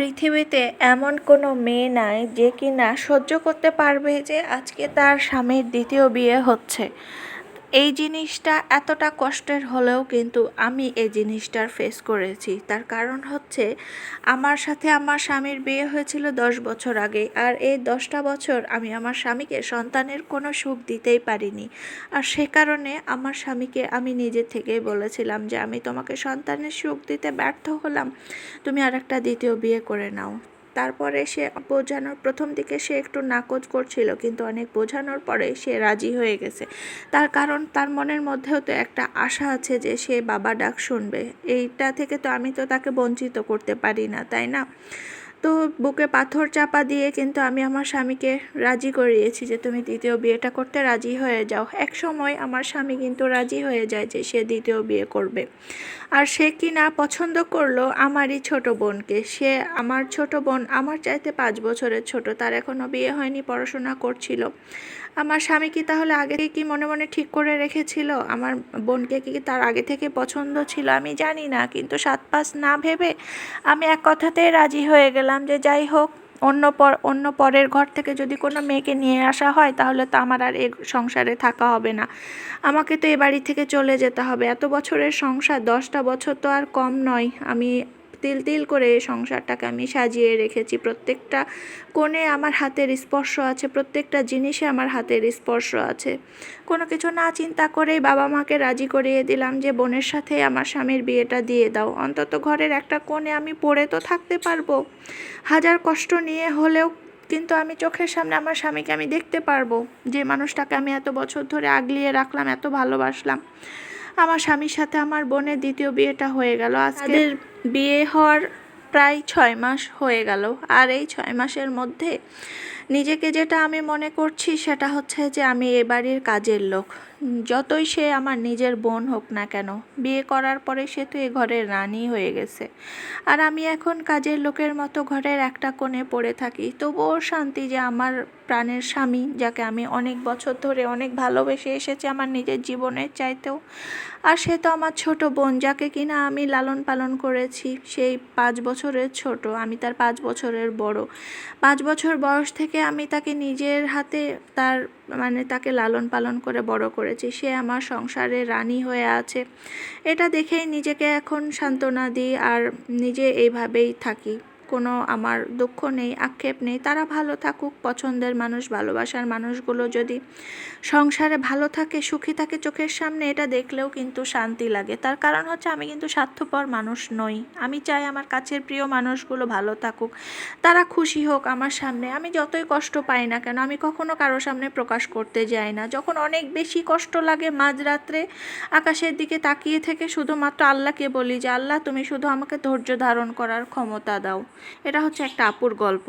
পৃথিবীতে এমন কোনো মেয়ে নাই যে কিনা সহ্য করতে পারবে যে আজকে তার স্বামীর দ্বিতীয় বিয়ে হচ্ছে। এই জিনিসটা এতটা কষ্টের হলেও কিন্তু আমি এই জিনিসটার ফেস করেছি। তার কারণ হচ্ছে, আমার সাথে আমার স্বামীর বিয়ে হয়েছিল দশ বছর আগে আর এই দশটা বছর আমি আমার স্বামীকে সন্তানের কোনো সুখ দিতেই পারিনি। আর সে কারণে আমার স্বামীকে আমি নিজে থেকেই বলেছিলাম যে, আমি তোমাকে সন্তানের সুখ দিতে ব্যর্থ হলাম। তুমি আর একটা দ্বিতীয় বিয়ে করে নাও। তারপরে সে বোঝানোর প্রথম দিকে সে একটু নাকচ করছিল, কিন্তু অনেক বোঝানোর পরে সে রাজি হয়ে গেছে। তার কারণ, তার মনের মধ্যেও তো একটা আশা আছে যে সে বাবা ডাক শুনবে। এইটা থেকে তো আমি তো তাকে বঞ্চিত করতে পারি না, তাই না? তো বুকে পাথর চাপা দিয়ে কিন্তু আমি আমার স্বামীকে রাজি করিয়েছি যে তুমি দ্বিতীয় বিয়েটা করতে রাজি হয়ে যাও। এক সময় আমার স্বামী কিন্তু রাজি হয়ে যায় যে সে দ্বিতীয় বিয়ে করবে। আর সে কি না পছন্দ করল আমারই ছোট বোনকে। সে আমার ছোট বোন আমার চাইতে পাঁচ বছরের ছোট, তার এখনও বিয়ে হয়নি, পড়াশোনা করছিল। আমার স্বামী কি তাহলে আগে থেকে কি মনে মনে ঠিক করে রেখেছিল? আমার বোনকে কি তার আগে থেকে পছন্দ ছিল? আমি জানি না, কিন্তু সাত পাঁচ না ভেবে আমি এক কথাতেই রাজি হয়ে গেলাম। যে যাই হোক, অন্য পর, অন্য পরের ঘর থেকে যদি কোনো মেয়েকে নিয়ে আসা হয়, তাহলে তো আমার আর এ সংসারে থাকা হবে না। আমাকে তো এ বাড়ি থেকে চলে যেতে হবে। এত বছরের সংসার, দশটা বছর তো আর কম নয়। আমি তিল তিল করে সংসারটাকে আমি সাজিয়ে রেখেছি। প্রত্যেকটা কোণে আমার হাতের স্পর্শ আছে, প্রত্যেকটা জিনিসে আমার হাতের স্পর্শ আছে। কোনো কিছু না চিন্তা করেই বাবা মাকে রাজি করিয়ে দিলাম যে, বোনের সাথে আমার স্বামীর বিয়েটা দিয়ে দাও। অন্তত ঘরের একটা কোণে আমি পড়ে তো থাকতে পারব। হাজার কষ্ট নিয়ে হলেও কিন্তু আমি চোখের সামনে আমার স্বামীকে আমি দেখতে পারব। যে মানুষটাকে আমি এত বছর ধরে আগলিয়ে রাখলাম, এত ভালোবাসলাম। আমার স্বামীর সাথে আমার বোনের দ্বিতীয় বিয়েটা হয়ে গেল। আজকে বিয়ে হওয়ার প্রায় ছয় মাস হয়ে গেল। আর এই ছয় মাসের মধ্যে নিজেকে যেটা আমি মনে করছি সেটা হচ্ছে যে আমি এ বাড়ির কাজের লোক। যতই সে আমার নিজের বোন হোক না কেন, বিয়ে করার পরে সে তো এ ঘরের রানী হয়ে গেছে। আর আমি এখন কাজের লোকের মতো ঘরের একটা কোণে পড়ে থাকি। তবুও শান্তি যে আমার প্রাণের স্বামী, যাকে আমি অনেক বছর ধরে অনেক ভালোবেসে এসেছি আমার নিজের জীবনের চাইতেও, আর সে তো আমার ছোট বোন, যাকে কিনা আমি লালন পালন করেছি, সেই পাঁচ বছরের ছোট, আমি তার পাঁচ বছরের বড়। পাঁচ বছর বয়স থেকে আমি তাকে নিজের হাতে তার মানে তাকে লালন পালন করে বড় করেছি। সে আমার সংসারে রানী হয়ে আছে। এটা দেখেই নিজেকে এখন সান্ত্বনা দিই আর নিজে এইভাবেই থাকি। কোনো আমার দুঃখ নেই, আক্ষেপ নেই। তারা ভালো থাকুক, পছন্দের মানুষ, ভালোবাসার মানুষগুলো যদি সংসারে ভালো থাকে, সুখী থাকে চোখের সামনে, এটা দেখলেও কিন্তু শান্তি লাগে। তার কারণ হচ্ছে আমি কিন্তু স্বার্থপর মানুষ নই। আমি চাই আমার কাছের প্রিয় মানুষগুলো ভালো থাকুক। তারা খুশি হোক আমার সামনে। আমি যতই কষ্ট পাই না কেন, আমি কখনো কারও সামনে প্রকাশ করতে যাই না। যখন অনেক বেশি কষ্ট লাগে মাঝরাত্রে আকাশের দিকে তাকিয়ে থেকে, শুধুমাত্র আল্লাহকে বলি যে, আল্লাহ, তুমি শুধু আমাকে ধৈর্য ধারণ করার ক্ষমতা দাও। এটা হচ্ছে একটা আপুর গল্প।